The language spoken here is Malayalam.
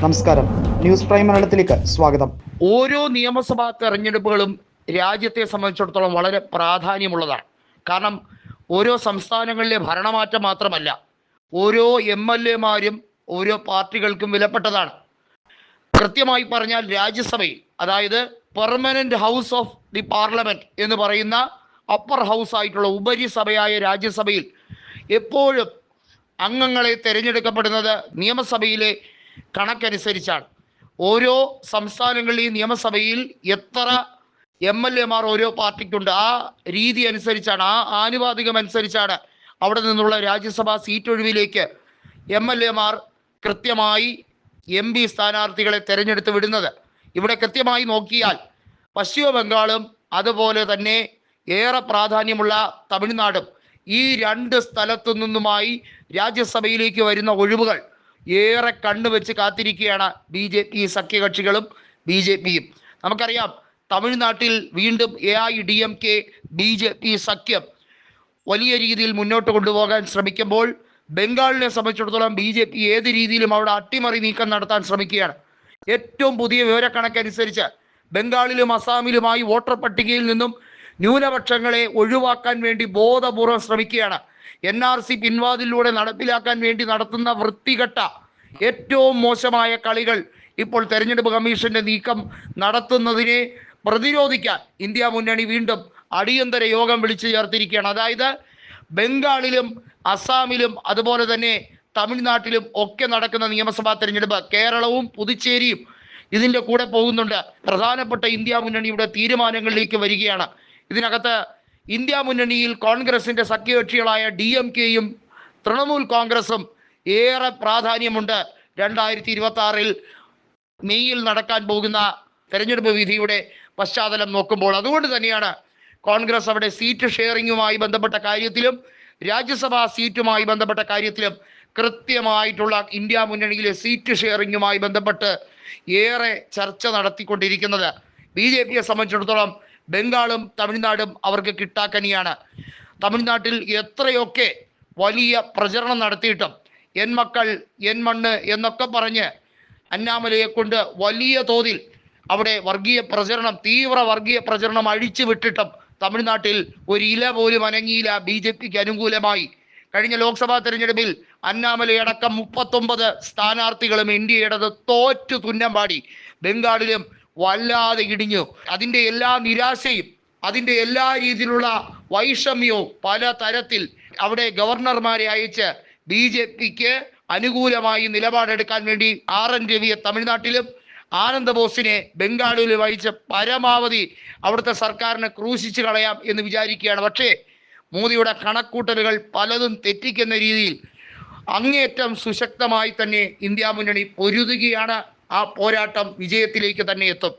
നമസ്കാരം. ന്യൂസ് പ്രൈം മലയാളത്തിലേക്ക് സ്വാഗതം. ഓരോ നിയമസഭാ തെരഞ്ഞെടുപ്പുകളും രാജ്യത്തെ സംബന്ധിച്ചിടത്തോളം വളരെ പ്രാധാന്യമുള്ളതാണ്. കാരണം ഓരോ സംസ്ഥാനങ്ങളിലെ ഭരണമാറ്റം മാത്രമല്ല ഓരോ എം എൽ എമാരും ഓരോ പാർട്ടികൾക്കും വിലപ്പെട്ടതാണ്. കൃത്യമായി പറഞ്ഞാൽ രാജ്യസഭയിൽ അതായത് permanent house of the parliament എന്ന് പറയുന്ന അപ്പർ ഹൗസ് ആയിട്ടുള്ള ഉപരിസഭയായ രാജ്യസഭയിൽ എപ്പോഴും അംഗങ്ങളെ തിരഞ്ഞെടുക്കപ്പെടുന്നത് നിയമസഭയിലെ കണക്കനുസരിച്ചാണ്. ഓരോ സംസ്ഥാനങ്ങളിലെയും നിയമസഭയിൽ എത്ര എം എൽ എമാർ ഓരോ പാർട്ടിക്കുണ്ട്. ആ രീതി അനുസരിച്ചാണ് ആ ആനുപാതികം അനുസരിച്ചാണ് അവിടെ നിന്നുള്ള രാജ്യസഭാ സീറ്റ് ഒഴിവിലേക്ക് എം എൽ എമാർ കൃത്യമായി എം പി സ്ഥാനാർത്ഥികളെ തെരഞ്ഞെടുത്ത് വിടുന്നത്. ഇവിടെ കൃത്യമായി നോക്കിയാൽ പശ്ചിമ ബംഗാളും അതുപോലെ തന്നെ ഏറെ പ്രാധാന്യമുള്ള തമിഴ്നാടും ഈ രണ്ട് സ്ഥലത്തു നിന്നുമായി രാജ്യസഭയിലേക്ക് വരുന്ന ഒഴിവുകൾ ഏറെ കണ്ണുവെച്ച് കാത്തിരിക്കുകയാണ് ബി ജെ പി സഖ്യകക്ഷികളും ബി ജെ പിയും. നമുക്കറിയാം തമിഴ്നാട്ടിൽ വീണ്ടും A I D M K B J P സഖ്യം വലിയ രീതിയിൽ മുന്നോട്ട് കൊണ്ടുപോകാൻ ശ്രമിക്കുമ്പോൾ ബംഗാളിനെ സംബന്ധിച്ചിടത്തോളം ബി ജെ പി ഏത് രീതിയിലും അവിടെ അട്ടിമറി നീക്കം നടത്താൻ ശ്രമിക്കുകയാണ്. ഏറ്റവും പുതിയ വിവരക്കണക്കനുസരിച്ച് ബംഗാളിലും അസാമിലുമായി വോട്ടർ പട്ടികയിൽ നിന്നും ന്യൂനപക്ഷങ്ങളെ ഒഴിവാക്കാൻ വേണ്ടി ബോധപൂർവം ശ്രമിക്കുകയാണ്. എൻ ആർ സി പിൻവാതിലൂടെ നടപ്പിലാക്കാൻ വേണ്ടി നടത്തുന്ന വൃത്തികെട്ട ഏറ്റവും മോശമായ കളികൾ ഇപ്പോൾ തെരഞ്ഞെടുപ്പ് കമ്മീഷന്റെ നീക്കം നടത്തുന്നതിനെ പ്രതിരോധിക്കാൻ ഇന്ത്യ മുന്നണി വീണ്ടും അടിയന്തര യോഗം വിളിച്ചു ചേർത്തിരിക്കുകയാണ്. അതായത് ബംഗാളിലും അസാമിലും അതുപോലെ തന്നെ തമിഴ്നാട്ടിലും ഒക്കെ നടക്കുന്ന നിയമസഭാ തെരഞ്ഞെടുപ്പ് കേരളവും പുതുച്ചേരിയും ഇതിന്റെ കൂടെ പോകുന്നുണ്ട്. പ്രധാനപ്പെട്ട ഇന്ത്യ മുന്നണിയുടെ തീരുമാനങ്ങളിലേക്ക് വരികയാണ്. ഇതിനകത്ത് ഇന്ത്യ മുന്നണിയിൽ കോൺഗ്രസിന്റെ സഖ്യകക്ഷികളായ ഡി എം കെയും തൃണമൂൽ കോൺഗ്രസും ഏറെ പ്രാധാന്യമുണ്ട് രണ്ടായിരത്തി ഇരുപത്തി ആറിൽ മെയ്യിൽ നടക്കാൻ പോകുന്ന തെരഞ്ഞെടുപ്പ് വിധിയുടെ പശ്ചാത്തലം നോക്കുമ്പോൾ. അതുകൊണ്ട് തന്നെയാണ് കോൺഗ്രസ് അവിടെ സീറ്റ് ഷെയറിങ്ങുമായി ബന്ധപ്പെട്ട കാര്യത്തിലും രാജ്യസഭാ സീറ്റുമായി ബന്ധപ്പെട്ട കാര്യത്തിലും കൃത്യമായിട്ടുള്ള ഇന്ത്യ മുന്നണിയിലെ സീറ്റ് ഷെയറിങ്ങുമായി ബന്ധപ്പെട്ട് ഏറെ ചർച്ച നടത്തിക്കൊണ്ടിരിക്കുന്നത്. ബി ജെ പിയെ സംബന്ധിച്ചിടത്തോളം ബംഗാളും തമിഴ്നാടും അവർക്ക് കിട്ടാക്കനിയാണ്. തമിഴ്നാട്ടിൽ എത്രയൊക്കെ വലിയ പ്രചരണം നടത്തിയിട്ടും എൻ മക്കൾ എൻ മണ്ണ് എന്നൊക്കെ പറഞ്ഞ് അന്നാമലയെ കൊണ്ട് വലിയ തോതിൽ അവിടെ വർഗീയ പ്രചരണം തീവ്ര വർഗീയ പ്രചരണം അഴിച്ചു വിട്ടിട്ടും തമിഴ്നാട്ടിൽ ഒരു ഇല പോലും അനങ്ങിയില്ല ബി ജെ പിക്ക് അനുകൂലമായി. കഴിഞ്ഞ ലോക്സഭാ തെരഞ്ഞെടുപ്പിൽ അന്നാമലയടക്കം മുപ്പത്തൊമ്പത് സ്ഥാനാർത്ഥികളും എയുടേത് തോറ്റു തുന്നം പാടി. ബംഗാളിലും വല്ലാതെ ഇടിഞ്ഞു. അതിന്റെ എല്ലാ നിരാശയും അതിന്റെ എല്ലാ രീതിയിലുള്ള വൈഷമ്യവും പല തരത്തിൽ അവിടെ ഗവർണർമാരെ അയച്ച് ബി ജെ പിക്ക് അനുകൂലമായി നിലപാടെടുക്കാൻ വേണ്ടി ആർ എൻ രവിയെ തമിഴ്നാട്ടിലും ആനന്ദ ബോസിനെ ബംഗാളിലും അയച്ച് പരമാവധി അവിടുത്തെ സർക്കാരിനെ ക്രൂശിച്ചു കളയാം എന്ന് വിചാരിക്കുകയാണ്. പക്ഷേ മോദിയുടെ കണക്കൂട്ടലുകൾ പലതും തെറ്റിക്കുന്ന രീതിയിൽ അങ്ങേയറ്റം സുശക്തമായി തന്നെ ഇന്ത്യ മുന്നണി പൊരുതുകയാണ്. ആ പോരാട്ടം വിജയത്തിലേക്ക് തന്നെ എത്തും.